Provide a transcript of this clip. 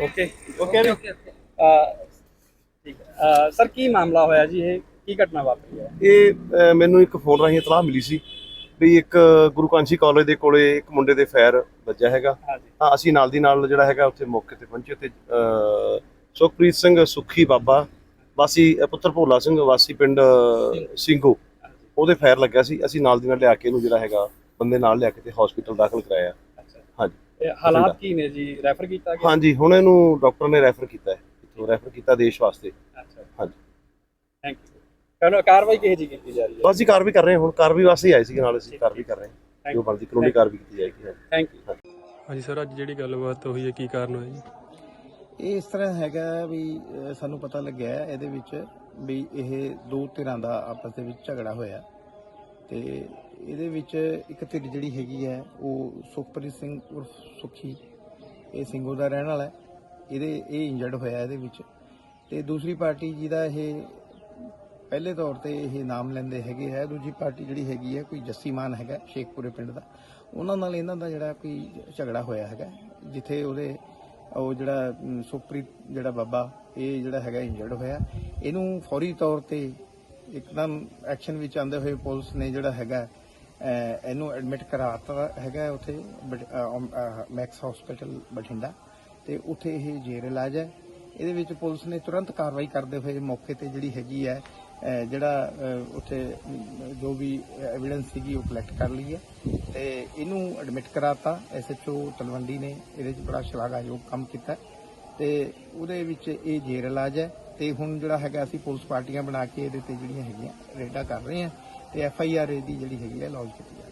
Okay okay ਵੀ ਅਹ, ਠੀਕ ਹੈ sir ਕੀ ਮਾਮਲਾ ਹੋਇਆ ਜੀ ਇਹ ਕੀ ਘਟਨਾ ਵਾਪਰੀ ਹੈ ਇਹ ਅ, ਮੈਨੂੰ ਇੱਕ ਫੋਨ ਰਾਹੀਂ ਇਤਲਾਹ ਮਿਲੀ ਸੀ ਵੀ ਇੱਕ ਗੁਰੂ ਕਾਂਸ਼ੀ ਕਾਲਜ ਦੇ ਕੋਲੇ ਇੱਕ ਮੁੰਡੇ ਦੇ ਫਾਇਰ ਵੱਜਿਆ ਹੈਗਾ ਹਾਂਜੀ ਹਾਂ ਅਸੀਂ ਨਾਲ ਦੀ ਨਾਲ ਜਿਹੜਾ ਹੈਗਾ ਉੱਥੇ ਮੌਕੇ ਤੇ ਪਹੁੰਚੇ ਤੇ ਅ, ਸੁਖਪ੍ਰੀਤ ਸਿੰਘ ਸੁਖੀ ਬਾਬਾ ਵਾਸੀ ਅ, ਪੁੱਤਰ ਭੋਲਾ ਸਿੰਘ ਵਾਸੀ ਪਿੰਡ ਅ, ਸਿੰਘੋ ਉਹਦੇ ਫਾਇਰ ਲੱਗਿਆ ਸੀ ਅਸੀਂ ਨਾਲ ਦੀ ਨਾਲ ਲਿਆ ਕੇ ਇਹਨੂੰ ਜਿਹੜਾ ਹੈਗਾ ਬੰਦੇ ਨਾਲ ਲਿਆ ਕੇ ਤੇ ਹਸਪੀਟਲ ਦਾਖਲ ਕਰਾਇਆ ਅੱਛਾ ਹਾਂਜੀ ਹਾਲਾਤ ਕੀ ਨੇ ਜੀ? ਰੈਫਰ ਕੀਤਾ ਗਿਆ? ਹਾਂਜੀ ਹੁਣ ਇਹਨੂੰ ਡਾਕਟਰ ਨੇ ਰੈਫਰ ਕੀਤਾ ਹੈ। ਇੱਥੋਂ ਰੈਫਰ ਕੀਤਾ ਦੇਸ਼ ਵਾਸਤੇ। ਅੱਛਾ। ਹਾਂਜੀ। ਥੈਂਕ ਯੂ ਕਾਨੂੰਨ ਕਾਰਵਾਈ ਕਿਹੋ ਜੀ ਕੀਤੀ ਜਾ ਰਹੀ ਹੈ? ਬਸ ਜੀ ਕਾਰਵਾਈ ਕਰ ਰਹੇ ਹਾਂ ਹੁਣ। ਕਾਰਵਾਈ ਵਾਸਤੇ ਹੀ ਆਏ ਸੀ ਨਾਲ ਅਸੀਂ। ਕਾਰਵਾਈ ਕਰ ਰਹੇ ਹਾਂ। ਜੋ ਬਣਦੀ ਕਾਨੂੰਨੀ ਕਾਰਵਾਈ ਕੀਤੀ ਜਾਏਗੀ ਹਾਂਜੀ। ਥੈਂਕ ਯੂ ਹਾਂਜੀ। ਸਰ ਅੱਜ ਜਿਹੜੀ ਗੱਲਬਾਤ ਹੋਈ ਹੈ ਕੀ ਕਾਰਨ ਹੋਇਆ ਜੀ? ਇਹ ਇਸ ਤਰ੍ਹਾਂ ਹੈਗਾ ਵੀ ਸਾਨੂੰ ਪਤਾ ਲੱਗਿਆ ਹੈ ਇਹਦੇ ਵਿੱਚ ਵੀ ਇਹ ਦੋ ਧਿਰਾਂ ਦਾ ਆਪਸ ਦੇ ਵਿੱਚ ਝਗੜਾ ਹੋਇਆ ਤੇ ਇਹਦੇ ਵਿੱਚ ਇੱਕ ਧਿਰ ਜਿਹੜੀ ਹੈਗੀ ਹੈ, ਉਹ ਸੁਖਪ੍ਰੀਤ ਸਿੰਘ ਉਰਫ ਸੁਖੀ, ਇਹ ਸਿੰਘੋ ਦਾ ਰਹਿਣ ਵਾਲਾ ਹੈ। ਇਹਦੇ, ਇਹ ਇੰਜਰਡ ਹੋਇਆ ਇਹਦੇ ਵਿੱਚ। ਤੇ ਦੂਸਰੀ ਪਾਰਟੀ ਜਿਹਦਾ ਇਹ ਪਹਿਲੇ ਤੌਰ ਤੇ ਇਹ ਨਾਮ ਲੈਂਦੇ ਹੈਗੇ ਹੈ। ਦੂਜੀ ਪਾਰਟੀ ਜਿਹੜੀ ਹੈਗੀ ਹੈ, ਕੋਈ ਜੱਸੀਮਾਨ ਹੈਗਾ ਸ਼ੇਖਪੁਰੇ ਪਿੰਡ ਦਾ। ਉਹਨਾਂ ਨਾਲ ਇਹਨਾਂ ਦਾ ਜਿਹੜਾ ਕੋਈ ਝਗੜਾ ਹੋਇਆ ਹੈਗਾ ਜਿੱਥੇ ਉਹਦੇ, ਉਹ ਜਿਹੜਾ ਸੁਖਪ੍ਰੀਤ ਜਿਹੜਾ ਬਾਬਾ, ਇਹ ਜਿਹੜਾ ਹੈਗਾ ਇੰਜਰਡ ਹੋਇਆ। ਇਹਨੂੰ ਫੌਰੀ ਤੌਰ ਤੇ ਇੱਕਦਮ ਐਕਸ਼ਨ ਵਿੱਚ ਆਉਂਦੇ ਹੋਏ ਪੁਲਿਸ ਨੇ ਜਿਹੜਾ ਹੈਗਾ ਇਹਨੂੰ ਐਡਮਿਟ ਕਰਾਤਾ ਹੈਗਾ ਉੱਥੇ, ਬਟ- ਮੈਕਸ ਹਸਪੀਟਲ ਬਠਿੰਡਾ। ਤੇ ਉੱਥੇ ਇਹ ਜੇਰ ਇਲਾਜ ਹੈ। ਇਹਦੇ ਵਿੱਚ ਪੁਲਿਸ ਨੇ ਤੁਰੰਤ ਕਾਰਵਾਈ ਕਰਦੇ ਹੋਏ ਮੌਕੇ ਤੇ ਜਿਹੜੀ ਹੈਗੀ ਹੈ ਜਿਹੜਾ ਉੱਥੇ ਜੋ ਵੀ ਐਵੀਡੈਂਸ ਸੀਗੀ ਉਹ ਕਲੈਕਟ ਕਰ ਲਈ ਹੈ। ਤੇ ਇਹਨੂੰ ਐਡਮਿਟ ਕਰਾਤਾ। ਐਸਐਚਓ ਤਲਵੰਡੀ ਨੇ ਇਹਦੇ ਵਿੱਚ ਬੜਾ ਸ਼ਲਾਘਾਯੋਗ ਕੰਮ ਕੀਤਾ। ਹੈ ਤੇ ਉਹਦੇ ਵਿੱਚ ਇਹ ਜੇਰ ਇਲਾਜ ਹੈ। ਤੇ ਹੁਣ ਜਿਹੜਾ ਹੈਗਾ ਅਸੀਂ ਪੁਲਿਸ ਪਾਰਟੀਆਂ ਬਣਾ ਕੇ ਇਹਦੇ ਤੇ ਜਿਹੜੀਆਂ ਹੈਗੀਆਂ ਰੇਡਾਂ ਕਰ ਰਹੇ ਹਾਂ ਤੇ ਐਫ ਆਈ ਆਰ ਇਹਦੀ ਜਿਹੜੀ ਹੈਗੀ ਹੈ ਲੌਂਚ ਕੀਤੀ ਹੈ